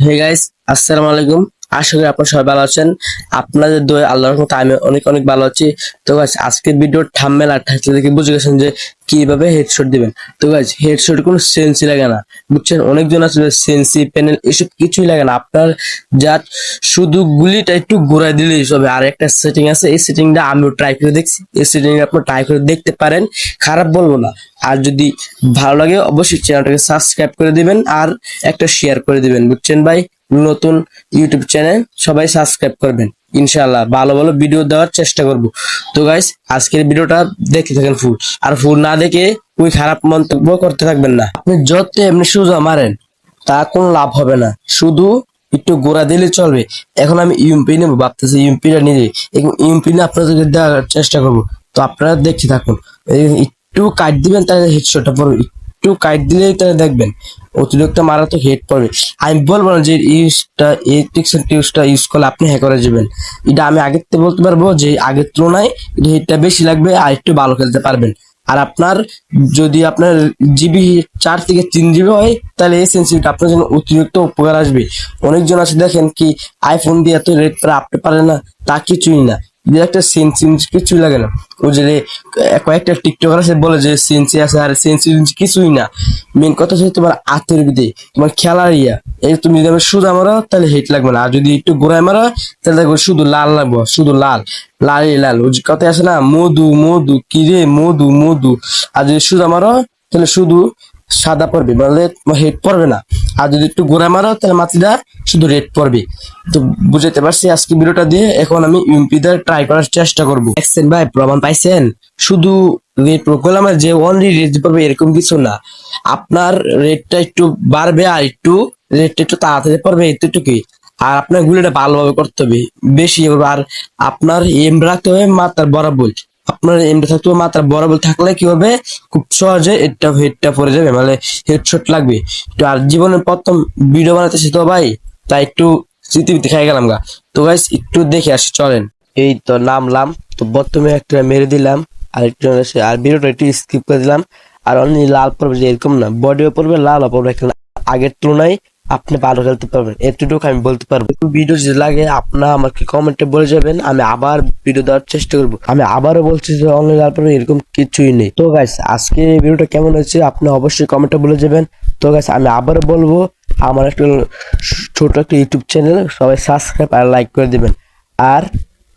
Hey guys আসসালামু আলাইকুম আশা করি আপনারা সবাই ভালো আছেন। আপনাদের দোয়া আল্লাহর মতো আমি অনেক অনেক ভালো আছি। তো গাইস আজকের ভিডিওর থাম্বনেল আর টাইটেল দেখে বুঝে গেছেন যে কীভাবে হেডশট দিবেন। তো গাইস হেডশট কোনো সেন্সি লাগে না। বুঝছেন? অনেকজন আছে সেন্সি প্যানেল এসব কিছুই লাগে না। আপনার যা শুধু গুলিটা একটু ঘোরাই দিলেই হবে। আর একটা সেটিং আছে, এই সেটিংটা আমিও ট্রাই করে দেখছি। এই সেটিং আপনি ট্রাই করে দেখতে পারেন। খারাপ বলব না। আর যদি ভালো লাগে, অবশ্যই চ্যানেলটাকে সাবস্ক্রাইব করে দিবেন আর একটা শেয়ার করে দিবেন। বুঝছেন ভাই? নতুন ইউটিউব চ্যানেল, সবাই সাবস্ক্রাইব করবেন। ইনশাআল্লাহ ভালো ভালো ভিডিও দেওয়ার চেষ্টা করব। তো গাইস আজকের ভিডিওটা দেখতে থাকেন ফুল আর ফুল না দেখে ওই খারাপ মন্তব্য করতে থাকবেন না। আপনি যত এমনি সোজা মারেন, তা কোনো লাভ হবে না। শুধু একটু গোড়া দিলে চলবে। এখন আমি ইউএমপি নেব, ভাবতেছি ইউএমপিটা নিয়ে ইউএমপি নিয়ে আপনাদেরকে দেওয়ার চেষ্টা করব। তো আপনারা দেখতে থাকুন। একটু কাট দিবেন, তাহলে হেডশটটা পড়বে। একটু কাট দিলেই তাহলে দেখবেন। অতিরিক্ত মারা তো হেড পড়বে আমি বলব না যে ইউজটা টিক্স ইউজটা ইউজ করলে আপনি হ্যাক করে যাবেন। এটা আমি আগের থেকে বলতে পারব যে আগের তুলনায় এটা হেডটা বেশি লাগবে আর একটু ভালো খেলতে পারবেন। আর আপনার যদি আপনার জিবি চার থেকে তিন জিবি হয়, তাহলে এই সেন্সিভিটা আপনার জন্য অতিরিক্ত উপকার আসবে। অনেকজন আছে দেখেন কি আইফোন দিয়ে এত রেট করে আপনি পারে না, তা কিছুই না। এদের একটা সেন্সি কিছুই লাগে না। ও যে কয়েকটা টিকটকার আছে, বলে যে সেন্সি আছে আর সেন্সি কিছুই না। মেন কথা হচ্ছে তোমার আত্মের বিদে, তোমার খেলার ইয়া। এই তুমি যদি সুদা মারো, তাহলে হেট লাগবে না। আর যদি একটু গোড়ায় মারো, তাহলে দেখব শুধু লাল লাগবো, শুধু লাল। লাল লাল। ওই যে কথায় আছে না, মধু মধু কিরে মধু মধু। আর যদি সুদা মারো, তাহলে শুধু সাদা পড়বে মানে হেড পড়বে না। আর যদি একটু গোড়া মারো, তাহলে মাটিটা শুধু রেড পড়বে। তো বুঝতে পারছি আজকে ভিডিওটা দিয়ে, এখন আমি ইউপিতে ট্রাই করার চেষ্টা করব। দেখছেন ভাই, প্রমাণ পাইছেন? শুধু রেড করলাম যে অনলি রেড পড়বে এরকম কিছু না। আপনার রেটটা একটু বাড়বে আর একটু রেটটা একটু তাড়াতাড়ি পড়বে এতটুকুই আর আপনার গুলিটা ভালোভাবে করতে হবে, বেশি আর আপনার এম রাখতে হবে মাত্রার বরাবর। আপনার এমটা থাকতে হবে মাত্রা বরাবর। থাকলে কি হবে? খুব সহজে এটা হেডটা পড়ে যাবে। মানে হেডশট লাগবে। আর জীবনের প্রথম ভিডিও বানাতেছি তো ভাই। তাই একটু স্মৃতি খাই গেলাম গা। তো গাইস একটু দেখে আসি, চলেন। এই তো নামলাম, তো প্রথমে একটা মেরে দিলাম, আর একটু আর ভিডিওটা একটু স্কিপ করে দিলাম, আর অনলি লাল পড়বে এরকম না বডিও পড়বে লাল পড়বে আগের তুলনায় আপনি ভালো খেলতে পারবেন, এতটুকু আমি বলতে পারব। ভিডিও যদি লাগে আপনার আমাকে কমেন্টে বলে যাবেন, আমি আবার ভিডিও দেওয়ার চেষ্টা করব। আমি আবারও বলছি যে অনলাইন এরকম কিছুই নেই। তো গাইস আজকে ভিডিওটা কেমন হয়েছে, আপনি অবশ্যই কমেন্টে বলে যাবেন। তো গাছ আমি আবার বলব, আমার একটা ছোট একটা ইউটিউব চ্যানেল সবাই সাবস্ক্রাইব আর লাইক করে দিবেন। আর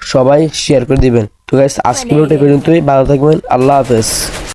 সবাই শেয়ার করে দিবেন। তো গাছ আজকে পর্যন্তই। ভালো থাকবেন। আল্লাহ হাফেজ।